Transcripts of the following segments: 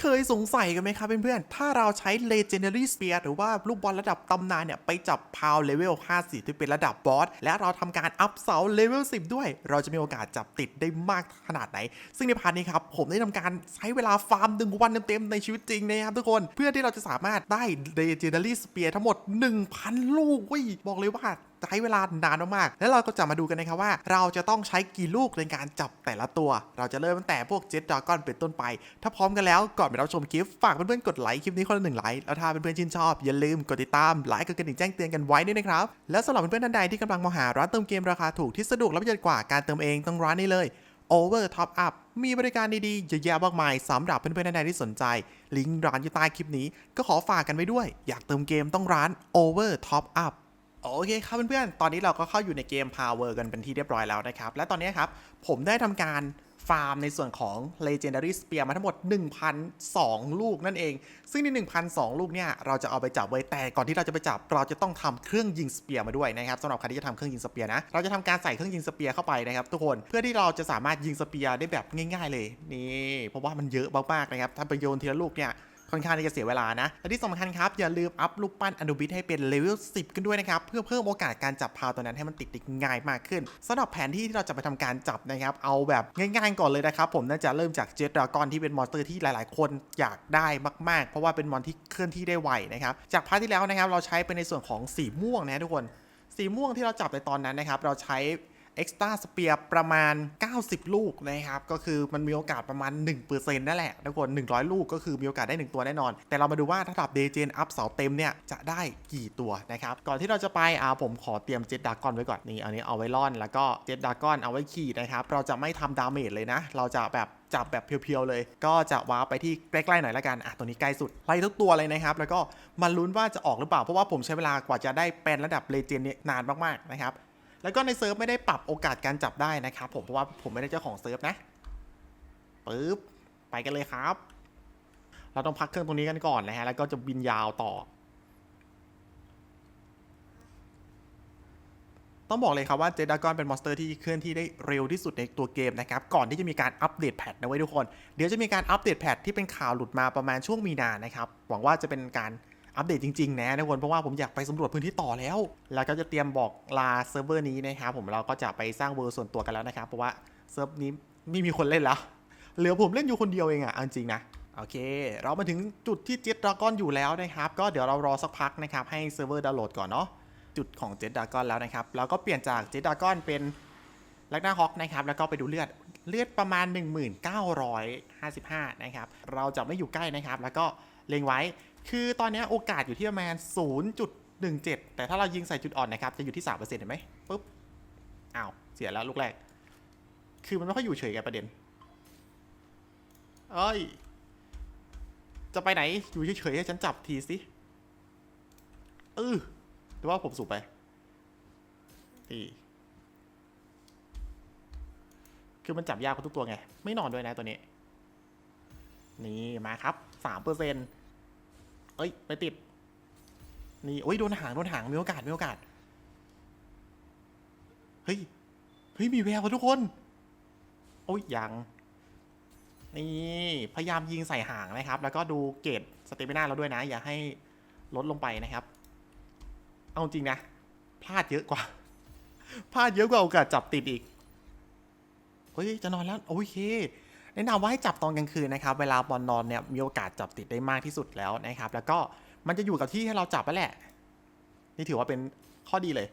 เคยสงสัยกันไหมครับเพื่อนๆ ถ้าเราใช้ Legendary Spear หรือว่าลูกบอลระดับตำนานเนี่ย ไปจับพาวเลเวล 50 ที่เป็นระดับบอส และเราทำการอัพเสาเลเวล 10 ด้วย เราจะมีโอกาสจับติดได้มากขนาดไหน ซึ่งในพาร์ทนี้ครับ ผมได้ทำการใช้เวลาฟาร์มหนึ่งวันเต็มๆ ในชีวิตจริงนะครับทุกคน เพื่อที่เราจะสามารถได้ Legendary Spear ทั้งหมด 1,000 ลูกว้ยบอกเลยว่า ใช้เวลานานมากๆ แล้วเราก็จะมาดูกันนะครับว่า เราจะต้องใช้กี่ลูกในการจับแต่ละตัว เราจะเริ่มตั้งแต่พวกเจ็ตดากอนเป็นต้นไป ถ้าพร้อมกันแล้วก่อนไปรับชมคลิปฝากเพื่อนๆกดไลค์คลิปนี้คนละหนึ่งไลค์แล้วถ้าเพื่อนๆชื่นชอบอย่าลืมกดติดตามไลค์กดกระดิ่งแจ้งเตือนกันไว้ด้วยนะครับและสำหรับเพื่อนๆท่านใดที่กำลังมองหาร้านเติมเกมราคาถูกที่สะดวกและประหยัดกว่าการเติมเองต้องร้านนี้เลย Over Top Up มีบริการดีๆเยอะแยะมากมายสำหรับเพื่อนๆท่านใดที่สนใจ ลิงก์ร้านอยู่ใต้คลิปนี้ ก็ขอฝากกันไว้ด้วย อยากเติมเกมต้องร้าน Over Top Up โอเคครับเพื่อนๆ ตอนนี้เราก็เข้าอยู่ในเกม Power กันเป็นที่เรียบร้อยแล้วนะครับ และตอนนี้ครับ ผมได้ทำการฟาร์มในส่วนของ Legendary Spear มาทั้งหมด 1,002 ลูกนั่นเอง ซึ่งใน 1,002 ลูกเนี่ย เราจะเอาไปจับไว้แต่ก่อนที่เราจะไปจับ เราจะต้องทำเครื่องยิงสเปียร์มาด้วยนะครับสำหรับใครที่จะทำเครื่องยิงสเปียร์นะ เราจะทำการใส่เครื่องยิงสเปียร์เข้าไปนะครับทุกคน เพื่อที่เราจะสามารถยิงสเปียร์ได้แบบง่าย ๆ เลย นี่ เพราะว่ามันเยอะมากๆนะครับ ถ้าไปโยนทีละลูกเนี่ย ค่อนข้างที่จะเสียเวลานะและที่สำคัญครับ อย่าลืมอัพลูกปั้นอนุบิทให้เป็นเลเวล10 กันด้วยนะครับ เพื่อเพิ่มโอกาสการจับพาวตัวนั้นให้มันติดติดง่ายมากขึ้นสำหรับแผนที่ที่เราจะไปทำการจับนะครับ เอาแบบง่ายๆก่อนเลยนะครับ ผมน่าจะเริ่มจากเจ t ดากอนที่เป็นมอนสเตอร์ที่หลายๆ คนอยากได้มากๆ เพราะว่าเป็นมอนที่เคลื่อนที่ได้ไวนะครับ จากพาร์ทที่แล้วนะครับ เราใช้เป็นในส่วนของสีม่วงนะทุกคน สีม่วงที่เราจับในตอนนั้นนะครับ เราใช้ Extra Spear ประมาณ 90 ลูกนะครับ ก็คือมันมีโอกาสประมาณ 1%นั่นแหละทุกคน 100 ลูกก็คือมีโอกาสได้ 1 ตัวแน่นอน แต่เรามาดูว่าถ้าดับเดเจนอัพเสาเต็มเนี่ย จะได้กี่ตัวนะครับ ก่อนที่เราจะไปอ่าผมขอเตรียมเจ็ตดากอนไว้ก่อนนี่อันนี้เอาไว้ล่อน แล้วก็เจ็ตดากอนเอาไว้ขี่นะครับ เราจะไม่ทำดาเมจเลยนะ เราจะแบบจับแบบเพียวๆเลย ก็จะว้าไปที่ใกล้ๆหน่อยละกัน อะ ตัวนี้ใกล้สุด ไล่ทุกตัวเลยนะครับ แล้วก็มาลุ้นว่าจะออกหรือเปล่า เพราะว่าผมใช้เวลากว่าจะได้เป็นระดับเลเจนเนี่ยนานมากๆนะครับ แล้วก็ในเซิร์ฟไม่ได้ปรับโอกาสการจับได้นะครับผมเพราะว่าผมไม่ได้เจ้าของเซิร์ฟนะปึ๊บไปกันเลยครับ เราต้องพักเครื่องตรงนี้กันก่อนนะฮะแล้วก็จะบินยาวต่อ ต้องบอกเลยครับว่าเจดากอนเป็นมอนสเตอร์ที่เคลื่อนที่ได้เร็วที่สุดในตัวเกมนะครับก่อนที่จะมีการอัปเดตแพทนะไว้ทุกคน เดี๋ยวจะมีการอัปเดตแพทที่เป็นข่าวหลุดมาประมาณช่วงมีนานะครับหวังว่าจะเป็นการ อัปเดตจริงๆนะทุกคนเพราะว่าผมอยากไปสำรวจพื้นที่ต่อแล้ว แล้วก็จะเตรียมบอกลาเซิร์ฟเวอร์นี้นะครับผมเราก็จะไปสร้างเวอร์ส่วนตัวกันแล้วนะครับเพราะว่าเซิร์ฟนี้ไม่มีคนเล่นแล้วเหลือผมเล่นอยู่คนเดียวเองอะเอาจริงนะโอเค เรามาถึงจุดที่เจ็ตดากอนอยู่แล้วนะครับ ก็เดี๋ยวเรารอสักพักนะครับ ให้เซิร์ฟเวอร์ดาวน์โหลดก่อนเนาะจุดของเจ็ตดากอนแล้วนะครับ เราก็เปลี่ยนจากเจ็ตดากอนเป็นแลกหน้าฮอกนะครับ แล้วก็ไปดูเลือดเลือดประมาณ 1955 นะครับ เราจะไม่อยู่ใกล้นะครับ แล้วก็เล็งไว้ คือตอนนี้โอกาสอยู่ที่ประมาณ 0.17 แต่ถ้าเรายิงใส่จุดอ่อนนะครับ จะอยู่ที่ 3%เห็นไหมปุ๊บ อ้าว เสียแล้วลูกแรก คือมันไม่ค่อยอยู่เฉยกับประเด็น เอ้ย จะไปไหน อยู่เฉยๆให้ฉันจับทีสิเออหรือว่าผมสูบไปนี่คือมันจับยากกว่าทุกตัวไง ไม่นอนด้วยนะตัวนี้ นี่มาครับสามเปอร์เซ็นต์ เอ้ย ไปติด นี่โอ้ยโดนหางโดนหางมีโอกาสมีโอกาส เฮ้ย เฮ้ย มีแววว่ะทุกคน โอ้ยยังนี่ พยายามยิงใส่ห่างนะครับ แล้วก็ดูเกรดสเตมิน่าเราด้วยนะ อย่าให้ลดลงไปนะครับ เอาจริงนะ พลาดเยอะกว่า พลาดเยอะกว่าโอกาสจับติดอีก เฮ้ย จะนอนแล้ว โอเค แนะนำว่าให้จับตอนกลางคืนนะครับ เวลาบอลนอนเนี่ยมีโอกาสจับติดได้มากที่สุดแล้วนะครับ แล้วก็มันจะอยู่กับที่ให้เราจับไปแหละ นี่ถือว่าเป็นข้อดีเลย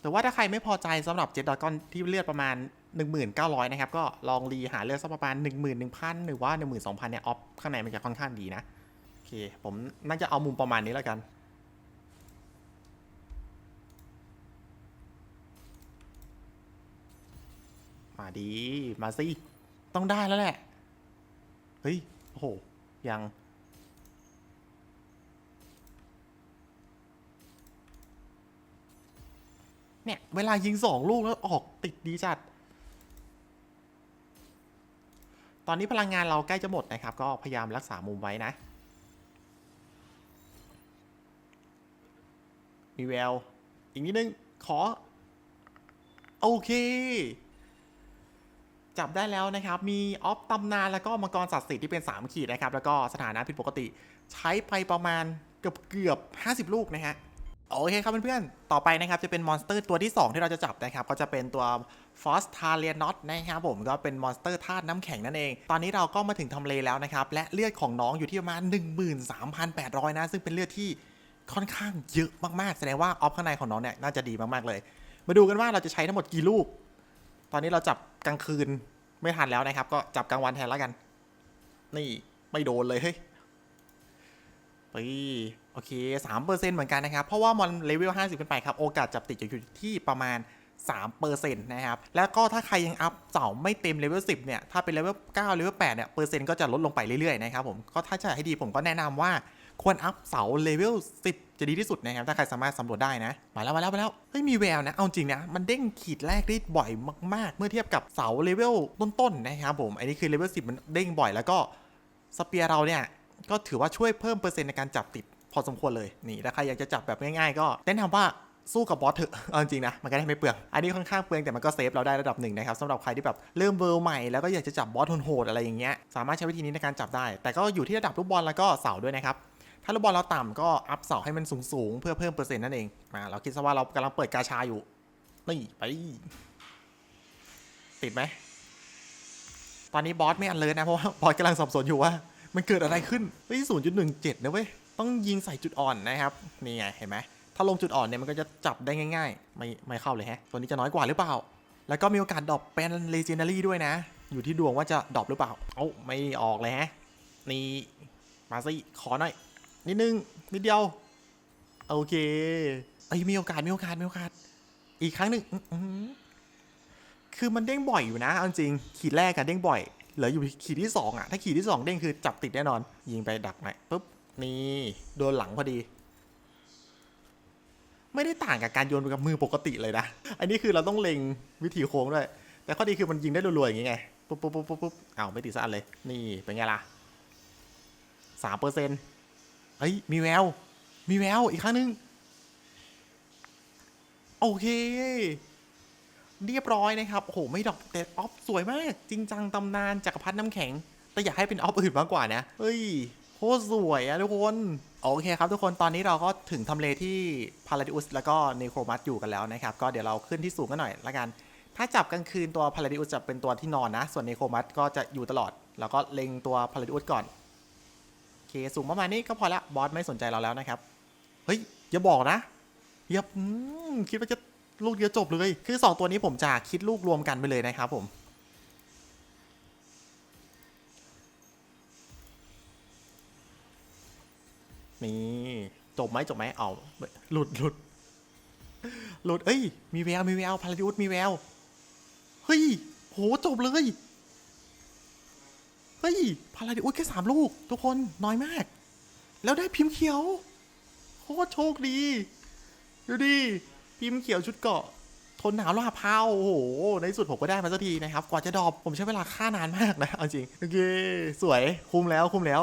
แต่ว่าถ้าใครไม่พอใจสำหรับเจ็ดดากอนที่เลือดประมาณ 1900 นะครับ ก็ลองรีหาเลือดสักประมาณ 11,000 หรือว่า 12,000 เนี่ยออฟข้างในมันจะค่อนข้างดีนะ โอเค ผมน่าจะเอามุมประมาณนี้แล้วกันมาดี มาสิ ต้องได้แล้วแหละ เฮ้ย โอ้โห ยัง เนี่ย เวลายิงสองลูกแล้วออกติดดีจัด ตอนนี้พลังงานเราใกล้จะหมดนะครับ ก็พยายามรักษามุมไว้นะ มีแวว อีกนิดนึง ขอ โอเค จับได้แล้วนะครับ มีออฟตำนานแล้วก็มังกรศักดิ์สิทธิ์ที่เป็น 3 ขีดนะครับ แล้วก็สถานะผิดปกติ ใช้ไปประมาณเกือบเกือบ 50 ลูกนะฮะโอเคครับเพื่อนๆ ต่อไปนะครับจะเป็นมอนสเตอร์ตัวที่ 2 ที่เราจะจับนะครับ ก็จะเป็นตัว f o s t a r i a n o t นะครับผมก็เป็นมอนสเตอร์ธาตุน้ำแข็งนั่นเอง ตอนนี้เราก็มาถึงทำเลแล้วนะครับ และเลือดของน้องอยู่ที่ประมาณ 13,800 นะ ซึ่งเป็นเลือดที่ค่อนข้างเยอะมากๆ แสดงว่าออฟข้างในของน้องเนี่ยน่าจะดีมากๆเลย มาดูกันว่าเราจะใช้ทั้งหมดกี่ลูก ตอนนี้เราจับกลางคืนไม่ทันแล้วนะครับ ก็จับกลางวันแทนแล้วกัน นี่ไม่โดนเลยเฮ้ยไปโอเค3เปอร์เซ็นต์เหมือนกันนะครับ เพราะว่ามอนเลเวล50ขึ้นไปครับ โอกาสจับติดจะอยู่ที่ประมาณ3เปอร์เซ็นต์นะครับ แล้วก็ถ้าใครยังอัพเสาไม่เต็มเลเวล10 เนี่ย ถ้าเป็นเลเวล9เลเวล8เนี่ย เปอร์เซ็นต์ก็จะลดลงไปเรื่อยๆ นะครับผม ก็ถ้าจะให้ดีผมก็แนะนำว่า ควรอัพเสาเลเวล10 จะดีที่สุดนะครับ ถ้าใครสามารถสำรวจได้นะ มาแล้วมาแล้วมาแล้วเฮ้ยมีแววนะ เอาจริงนะ มันเด้งขีดแรกได้บ่อยมาก ๆ เมื่อเทียบกับเสาเลเวลต้นๆนะครับผมอันนี้คือเลเวล10 มันเด้งบ่อยแล้วก็สเปียร์เราเนี่ยก็ถือว่าช่วยเพิ่มเปอร์เซ็นต์ในการจับติดพอสมควรเลยนี่ถ้าใครอยากจะจับแบบง่ายๆ ก็แนะนำว่าสู้กับบอสเถอะเอาจริงนะมันก็ได้ไม่เปลือง อันนี้ค่อนข้างเปลืองแต่มันก็เซฟเราได้ระดับหนึ่งนะครับสำหรับใครที่แบบเริ่มเวิร์ใหม่แล้วก็อยากจะจับบอสโหดอะไรอย่างเงี้ยสามารถใช้วิธีนี้ในการจับได้ แต่ก็อยู่ที่ระดับลูกบอลแล้วก็เสาด้วยนะครับ ถ้าลูกบอลเราต่ำก็อัพเสาให้มันสูงๆ เพื่อเพิ่มเปอร์เซ็นต์นั่นเองมาเราคิดซะว่าเรากำลังเปิดกาชาอยู่ นี่ไป ติดไหม ตอนนี้บอสไม่อันเลยนะ เพราะว่าบอสกำลังสับสนอยู่ว่า มันเกิดอะไรขึ้นเฮ้ยศูนย์จุดหนึ่งเจ็ดนะเว้ย ต้องยิงใส่จุดอ่อนนะครับ นี่ไงเห็นไหม ถ้าลงจุดอ่อนเนี่ยมันก็จะจับได้ง่าย ๆ ไม่ไม่เข้าเลยฮะ ตัวนี้จะน้อยกว่าหรือเปล่า แล้วก็มีโอกาสดรอปเป็นเลเจนดารี่ด้วยนะ อยู่ที่ดวงว่าจะดรอปหรือเปล่า เอ้าไม่ออกเลยฮะ นี่มาสิขอหน่อย นิดนึง นิดเดียว โอเคเอ้ยมีโอกาสมีโอกาสมีโอกาส อีกครั้งหนึ่งคือมันเด้งบ่อยอยู่นะเอาจริง ขีดแรกอะเด้งบ่อย เหลืออยู่ขีดที่สองอะถ้าขีดที่สองเด้งคือจับติดแน่นอน ยิงไปดักหน่อยปุ๊บ นี่ โดนหลังพอดี ไม่ได้ต่างกับการโยนกับมือปกติเลยนะ อันนี้คือเราต้องเล็งวิธีโค้งด้วย แต่ข้อดีคือมันยิงได้รัวๆอย่างงี้ไง ปุ๊บปุ๊บปุ๊บปุ๊บปุ๊บอ้าวไม่ติดสักอันเลย นี่เป็นไงล่ะสามเปอร์เซ็นต์ เฮ้ย มีแวว มีแวว อีกครั้งหนึ่งโอเค เรียบร้อยนะครับ โอ้โห ไม่ดอกแต่ออฟสวยมาก จริงจังตำนานจักรพรรดิน้ำแข็ง แต่อยากให้เป็นออฟอื่นมากกว่านะ เฮ้ยโคตรสวยอะทุกคน โอเคครับทุกคนตอนนี้เราก็ถึงทำเลที่พาราดิอุสแล้วก็เนโครมัสอยู่กันแล้วนะครับ ก็เดี๋ยวเราขึ้นที่สูงกันหน่อยละกัน ถ้าจับกลางคืนตัวพาราดิอุสจะเป็นตัวที่นอนนะ ส่วนเนโครมัสก็จะอยู่ตลอด แล้วก็เล็งตัวพาราดิอุสก่อน เคสูงประมาณนี้ก็พอละบอสไม่สนใจเราแล้วนะครับ เฮ้ย อย่าบอกนะอย่าคิดว่าจะลูกเดียวจบเลย คือ 2 ตัวนี้ผมจะคิดลูกรวมกันไปเลยนะครับผมนี่จบไหมจบไหมเอาหลุดหลุดหลุดเอ้ย มีแววมีแววพาราดิอุสมีแวว เฮ้ย โหจบเลย เฮ้ย พาราดิอุสแค่สามลูก ทุกคนน้อยมาก แล้วได้พิมพ์เขียวโคตรโชคดี ดูดิ พิมพ์เขียวชุดเกาะ ทนหนาวล่าพาวโอ้โห ในสุดผมก็ได้มาสักทีนะครับ กว่าจะดอปผมใช้เวลาค่านานมากนะเอาจริง โอเค สวยคุ้มแล้วคุ้มแล้ว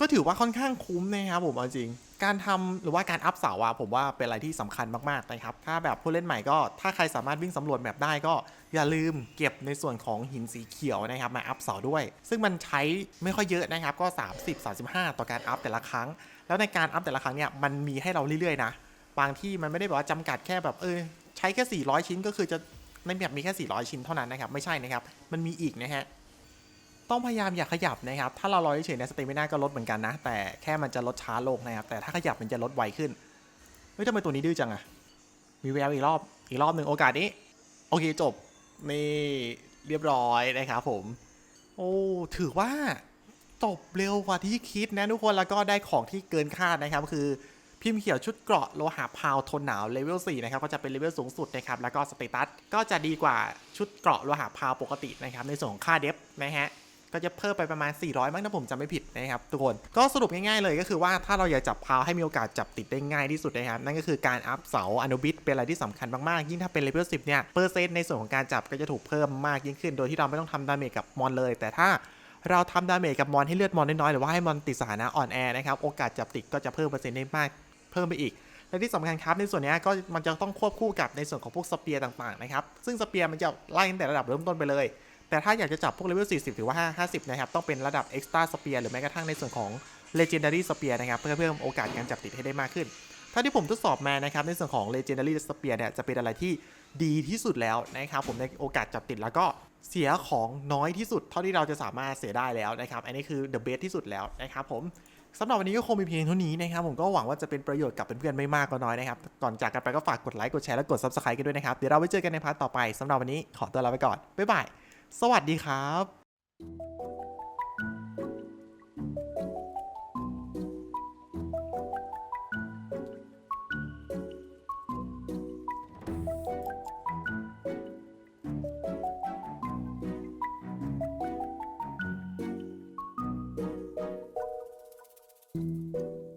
ก็ถือว่าค่อนข้างคุ้มนะครับผมเอาจริง การทำหรือว่าการอัพเสาอะผมว่าเป็นอะไรที่สำคัญมากๆนะครับ ถ้าแบบผู้เล่นใหม่ก็ถ้าใครสามารถวิ่งสำรวจแบบได้ก็อย่าลืมเก็บในส่วนของหินสีเขียวนะครับมาอัพเสาด้วย ซึ่งมันใช้ไม่ค่อยเยอะนะครับก็ 30 35 ต่อการอัพแต่ละครั้ง แล้วในการอัพแต่ละครั้งเนี่ยมันมีให้เราเรื่อยๆนะบางที่มันไม่ได้แบบว่าจำกัดแค่แบบเออใช้แค่ 400 ชิ้นก็คือจะในแบบมีแค่ 400 ชิ้นเท่านั้นนะครับ ไม่ใช่นะครับ มันมีอีกนะฮะ ต้องพยายามอย่าขยับนะครับ ถ้าเราลอยเฉยๆเนี่ยสเตมิน่าก็ลดเหมือนกันนะ แต่แค่มันจะลดช้าลงนะครับ แต่ถ้าขยับมันจะลดไวขึ้น เฮ้ยทำไมตัวนี้ดื้อจังอะมีแววอีกรอบ อีกรอบหนึ่งโอกาสนี้ โอเคจบ นี่เรียบร้อยนะครับผม โอ้ ถือว่าจบเร็วกว่าที่คิดนะทุกคน แล้วก็ได้ของที่เกินคาดนะครับ คือพิมพ์เขียวชุดเกราะโลหะพาวทนหนาวเลเวล4นะครับก็จะเป็นเลเวลสูงสุดนะครับแล้วก็สเตตัสก็จะดีกว่าชุดเกราะโลหะพาวปกตินะครับในส่วนของค่าเดฟนะฮะ ก็จะเพิ่มไปประมาณ 400 มั้งถ้าผมจำไม่ผิดนะครับทุกคนก็สรุปง่ายๆเลยก็คือว่าถ้าเราอยากจับพาวให้มีโอกาสจับติดได้ง่ายที่สุดนะครับนั่นก็คือการอัพเสาอนุบิตเป็นอะไรที่สำคัญมากๆยิ่งถ้าเป็นเลเวล10เนี่ยเปอร์เซ็นต์ในส่วนของการจับก็จะถูกเพิ่มมากยิ่งขึ้น โดยที่เราไม่ต้องทำดาเมจกับมอนเลย แต่ถ้าเราทำดาเมจกับมอนให้เลือดมอนน้อยๆหรือว่าให้มอนติดสถานะอ่อนแอนะครับโอกาสจับติดก็จะเพิ่มเปอร์เซ็นต์ได้มากเพิ่มไปอีกและที่สำคัญครับในส่วนนี้ก็มันจะต้องควบคู่กับในส่วนของพวกสเปียร์ต่างๆนะครับซึ่งสเปียร์มันจะไล่ตั้งแต่ระดับเริ่มต้นไปเลย แต่ถ้าอยากจะจับพวกเลเวล 40 หรือว่า50 นะครับ ต้องเป็นระดับ Extra Spear หรือแม้กระทั่งในส่วนของ Legendary Spear นะครับ เพื่อเพิ่มโอกาสการจับติดให้ได้มากขึ้น ถ้าที่ผมทดสอบมานะครับ ในส่วนของ Legendary Spear เนี่ย จะเป็นอะไรที่ดีที่สุดแล้วนะครับ ผมในโอกาสจับติดแล้วก็เสียของน้อยที่สุด เท่าที่เราจะสามารถเสียได้แล้วนะครับ อันนี้คือ the best ที่สุดแล้วนะครับผมสำหรับวันนี้ก็คงมีเพียงเท่านี้นะครับ ผมก็หวังว่าจะเป็นประโยชน์กับเพื่อนๆไม่มากก็น้อยนะครับ ก่อนจากกันไปก็ฝากกดไลค์ กดแชร์ และกด subscribe กันด้วยนะครับ เดี๋ยวเราไว้เจอกันในพาร์ทต่อไปสำหรับวันนี้ขอตัวลาไปก่อน บ๊ายบาย สวัสดีครับ